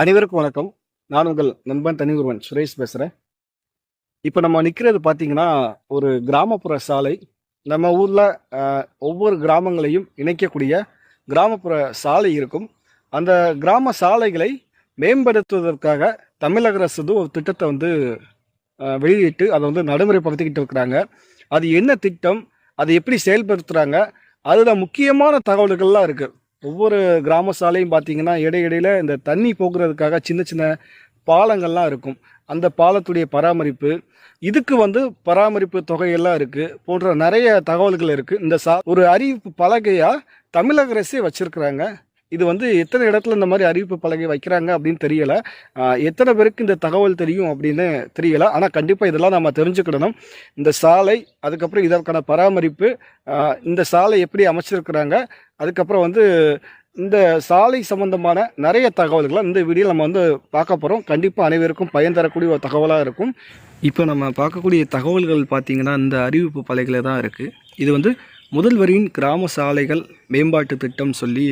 அனைவருக்கும் வணக்கம். நான் உங்கள் நண்பன் தனிகுருவன் சுரேஷ் பேசுகிறேன் இப்போ நம்ம நிற்கிறது பார்த்தீங்கன்னா ஒரு கிராமப்புற சாலை. நம்ம ஊரில் ஒவ்வொரு கிராமங்களையும் இணைக்கக்கூடிய கிராமப்புற சாலை இருக்கும். அந்த கிராம சாலைகளை மேம்படுத்துவதற்காக தமிழக அரசு ஒரு திட்டத்தை வந்து வெளியிட்டு அதை வந்து நடைமுறைப்படுத்திக்கிட்டு இருக்கிறாங்க. அது என்ன திட்டம்? அதை எப்படி செயல்படுத்துகிறாங்க அதில் முக்கியமான தகவல்கள்லாம் இருக்குது ஒவ்வொரு கிராம சாலையும் பார்த்தீங்கன்னா இடையிடையில் இந்த தண்ணி போக்குறதுக்காக சின்ன சின்ன பாலங்கள்லாம் இருக்கும். அந்த பாலத்துடைய பராமரிப்பு இதுக்கு வந்து பராமரிப்பு தொகையெல்லாம் இருக்குது போன்ற நிறைய தகவல்கள் இருக்குது இந்த சா ஒரு அறிவிப்பு பலகையாக தமிழக அரசே வச்சிருக்கிறாங்க. இது வந்து எத்தனை இடத்துல இந்த மாதிரி அறிவிப்பு பலகை வைக்கிறாங்க அப்படின்னு தெரியலை. எத்தனை பேருக்கு இந்த தகவல் தெரியும் அப்படின்னு தெரியலை. ஆனால் கண்டிப்பாக இதெல்லாம் நம்ம தெரிஞ்சுக்கிடணும். இந்த சாலை அதுக்கப்புறம் இதற்கான பராமரிப்பு இந்த சாலை எப்படி அமைச்சிருக்கிறாங்க அதுக்கப்புறம் வந்து இந்த சாலை சம்பந்தமான நிறைய தகவல்களை இந்த வீடியோ நம்ம வந்து பார்க்க போகிறோம் கண்டிப்பாக அனைவருக்கும் பயன் தரக்கூடிய ஒரு தகவலாக இருக்கும். இப்போ நம்ம பார்க்கக்கூடிய தகவல்கள் பார்த்திங்கன்னா இந்த அறிவிப்பு பலைகளை தான் இருக்குது இது வந்து முதல்வரின் கிராம சாலைகள் மேம்பாட்டு திட்டம் சொல்லி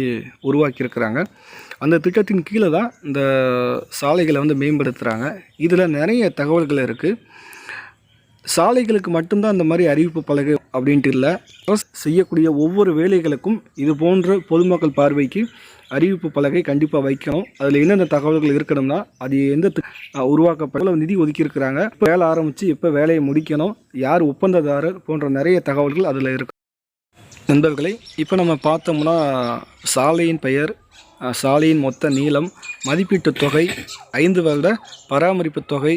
உருவாக்கியிருக்கிறாங்க. அந்த திட்டத்தின் கீழே தான் இந்த சாலைகளை வந்து மேம்படுத்துகிறாங்க இதில் நிறைய தகவல்கள் இருக்குது சாலைகளுக்கு மட்டும்தான் இந்த மாதிரி அறிவிப்பு பலகை அப்படின்ட்டு இல்லை. ப்ளஸ் செய்யக்கூடிய ஒவ்வொரு வேலைகளுக்கும் இது போன்ற பொதுமக்கள் பார்வைக்கு அறிவிப்பு பலகை கண்டிப்பாக வைக்கணும். அதில் என்னென்ன தகவல்கள் இருக்கணும்னா அது எந்த தி- உருவாக்கப்பட நிதி ஒதுக்கியிருக்கிறாங்க இப்போ வேலை ஆரம்பித்து எப்போ வேலையை முடிக்கணும் யார் ஒப்பந்ததாரர் போன்ற நிறைய தகவல்கள் அதில் இருக்கும் நண்பர்களே இப்போ நம்ம பார்த்தோம்னா சாலையின் பெயர் சாலையின் மொத்த நீளம் மதிப்பீட்டு தொகை ஐந்து வருட பராமரிப்பு தொகை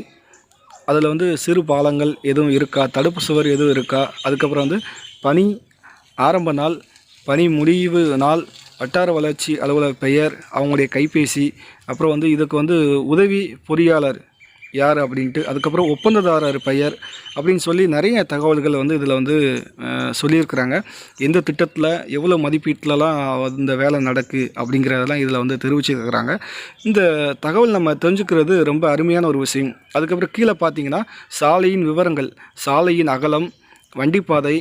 அதில் வந்து சிறு பாலங்கள் எதுவும் இருக்கா? தடுப்பு சுவர் எதுவும் இருக்கா? அதுக்கப்புறம் வந்து பணி ஆரம்ப நாள் பணி முடிவு நாள் வட்டார வளர்ச்சி அலுவலர் பெயர் அவங்களுடைய கைபேசி அப்புறம் வந்து இதுக்கு வந்து உதவி பொறியாளர் யார் அப்படின்ட்டு அதுக்கப்புறம் ஒப்பந்ததாரர் பெயர் அப்படின்னு சொல்லி நிறைய தகவல்கள் வந்து இதில் வந்து சொல்லியிருக்கிறாங்க. எந்த திட்டத்தில் எவ்வளோ மதிப்பீட்டிலலாம் இந்த வேலை நடக்கு அப்படிங்கிறதெல்லாம் இதில் வந்து தெரிவிச்சிருக்கிறாங்க. இந்த தகவல் நம்ம தெரிஞ்சுக்கிறது ரொம்ப அருமையான ஒரு விஷயம். அதுக்கப்புறம் கீழே பார்த்தீங்கன்னா சாலையின் விவரங்கள் சாலையின் அகலம் வண்டிப்பாதை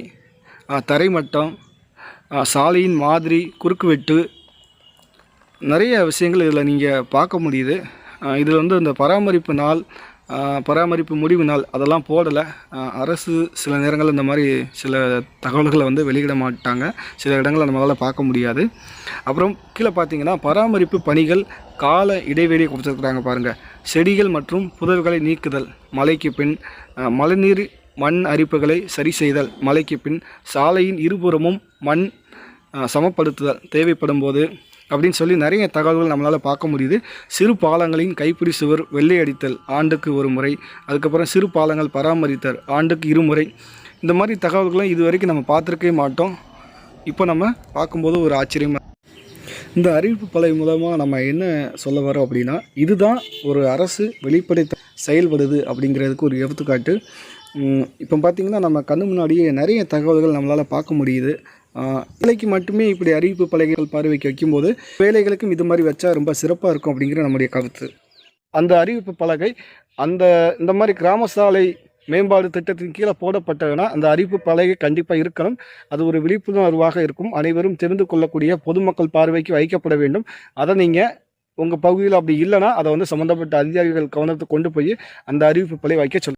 தரைமட்டம் சாலையின் மாதிரி குறுக்குவெட்டு நிறைய விஷயங்கள் இதில் நீங்கள் பார்க்க முடியுது. இதில் வந்து இந்த பராமரிப்பு நாள் பராமரிப்பு முடிவு நாள் அதெல்லாம் போடலை. அரசு சில நேரங்களில் இந்த மாதிரி சில தகவல்களை வந்து வெளியிட மாட்டாங்க. சில இடங்களில் நம்மளால் பார்க்க முடியாது. அப்புறம் கீழே பார்த்தீங்கன்னா பராமரிப்பு பணிகள் கால இடைவெளியை கொடுத்துருக்குறாங்க பாருங்கள் செடிகள் மற்றும் புதர்களை நீக்குதல் மழைக்கு பின் மழைநீர் மண் அரிப்புகளை சரி செய்தல் மழைக்கு பின் சாலையின் இருபுறமும் மண் சமப்படுத்துதல் தேவைப்படும் போது அப்படின்னு சொல்லி நிறைய தகவல்கள் நம்மளால் பார்க்க முடியுது. சிறு பாலங்களின் கைப்பிடி சுவர் வெள்ளை அடித்தல் ஆண்டுக்கு ஒரு முறை அதுக்கப்புறம் சிறு பாலங்கள் பராமரித்தல் ஆண்டுக்கு இருமுறை இந்த மாதிரி தகவல்களை இது வரைக்கும் நம்ம பார்த்துருக்கவே மாட்டோம். இப்போ நம்ம பார்க்கும்போது ஒரு ஆச்சரியமாக இந்த அறிவிப்பு பலகை மூலமாக நம்ம என்ன சொல்ல வரோம் அப்படின்னா இதுதான் ஒரு அரசு வெளிப்படை செயல்படுது அப்படிங்கிறதுக்கு ஒரு எடுத்துக்காட்டு. இப்போ பார்த்திங்கன்னா நம்ம கண்ணு முன்னாடியே நிறைய தகவல்கள் நம்மளால் பார்க்க முடியுது. வேலைக்கு மட்டுமே இப்படி அறிவிப்பு பலகைகள் பார்வைக்கு வைக்கும்போது வேலைகளுக்கும் இது மாதிரி வச்சா ரொம்ப சிறப்பாக இருக்கும் அப்படிங்கிற நம்முடைய கருத்து. அந்த அறிவிப்பு பலகை அந்த இந்த மாதிரி கிராம சாலை மேம்பாடு திட்டத்தின் கீழே போடப்பட்டதுன்னா அந்த அறிவிப்பு பலகை கண்டிப்பாக இருக்கணும். அது ஒரு விழிப்புணர்வாக இருக்கும். அனைவரும் தெரிந்து கொள்ளக்கூடிய பொதுமக்கள் பார்வைக்கு வைக்கப்பட வேண்டும். அதை நீங்கள் உங்கள் பகுதியில் அப்படி இல்லைன்னா அதை வந்து சம்மந்தப்பட்ட அதிகாரிகள் கவனத்தை கொண்டு போய் அந்த அறிவிப்பு பலகை வைக்க சொல்லு